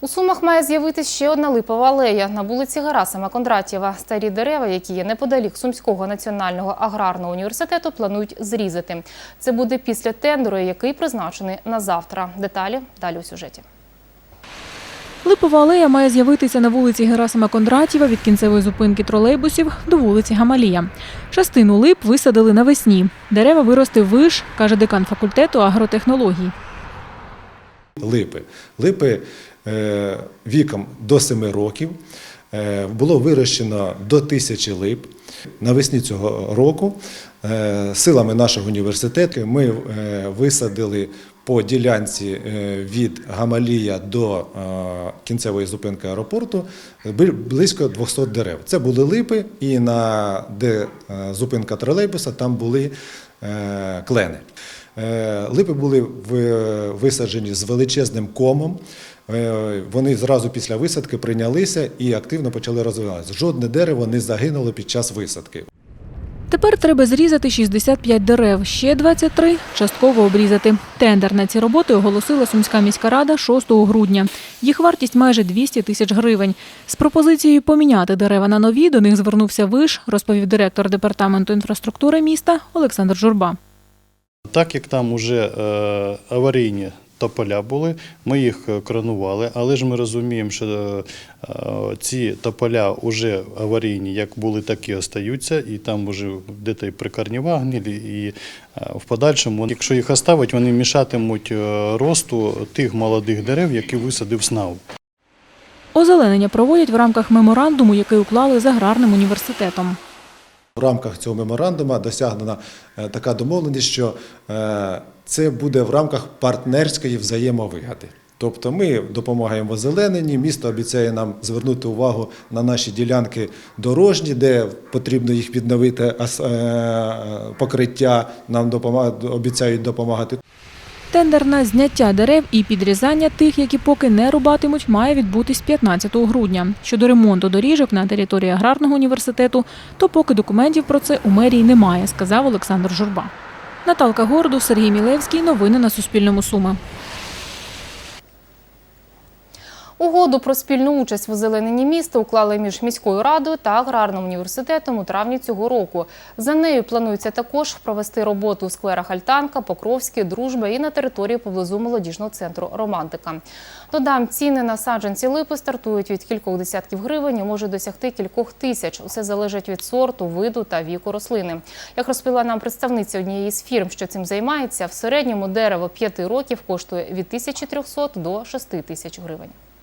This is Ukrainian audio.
У Сумах має з'явитися ще одна липова алея на вулиці Герасима Кондратєва. Старі дерева, які є неподалік Сумського національного аграрного університету, планують зрізати. Це буде після тендеру, який призначений на завтра. Деталі далі у сюжеті. Липова алея має з'явитися на вулиці Герасима Кондратєва від кінцевої зупинки тролейбусів до вулиці Гамалія. Частину лип висадили навесні. Дерева виросте виш, каже декан факультету агротехнологій. Липи. Липи е, віком до 7 років. Е, було вирощено до тисячі лип. Навесні цього року е, силами нашого університету ми висадили по ділянці від Гамалія до кінцевої зупинки аеропорту близько 200 дерев. Це були липи, і на де зупинка тролейбуса, там були клени. Е, Липи були висаджені з величезним комом. Е, Вони зразу після висадки прийнялися і активно почали розвиватися. Жодне дерево не загинуло під час висадки. Тепер треба зрізати 65 дерев, ще 23 – частково обрізати. Тендер на ці роботи оголосила Сумська міська рада 6 грудня. Їх вартість майже 200 тисяч гривень. З пропозицією поміняти дерева на нові до них звернувся виш, розповів директор департаменту інфраструктури міста Олександр Журба. Так як там вже е, аварійні тополя були, ми їх е, кронували, але ж ми розуміємо, що е, ці тополя вже аварійні, як були, так і остаються, і там вже де-то і прикорнєва гнилі, і в подальшому, якщо їх оставить, вони мішатимуть росту тих молодих дерев, які висадив СНАУ. Озеленення проводять в рамках меморандуму, який уклали з аграрним університетом. В рамках цього меморандуму досягнена е, така домовленість, що е, це буде в рамках партнерської взаємовигоди. Тобто ми допомагаємо в місто обіцяє нам звернути увагу на наші ділянки дорожні, де потрібно їх відновити е, покриття, нам обіцяють допомагати. Тендер на зняття дерев і підрізання тих, які поки не рубатимуть, має відбутись 15 грудня. Щодо ремонту доріжок на території аграрного університету, то поки документів про це у мерії немає, сказав Олександр Журба. Наталка Горду, Сергій Мілевський. Новини на Суспільному Суми. Угоду про спільну участь в озелененні міста уклали між міською радою та аграрним університетом у травні цього року. За нею планується також провести роботу у скверах Альтанка, Покровський, Дружба і на території поблизу молодіжного центру Романтика. Додам, ціни на саджанці липи стартують від кількох десятків гривень і можуть досягти кількох тисяч. Усе залежить від сорту, виду та віку рослини. Як розповіла нам представниця однієї з фірм, що цим займається, в середньому дерево 5 років коштує від 1300 до 6000 гривень.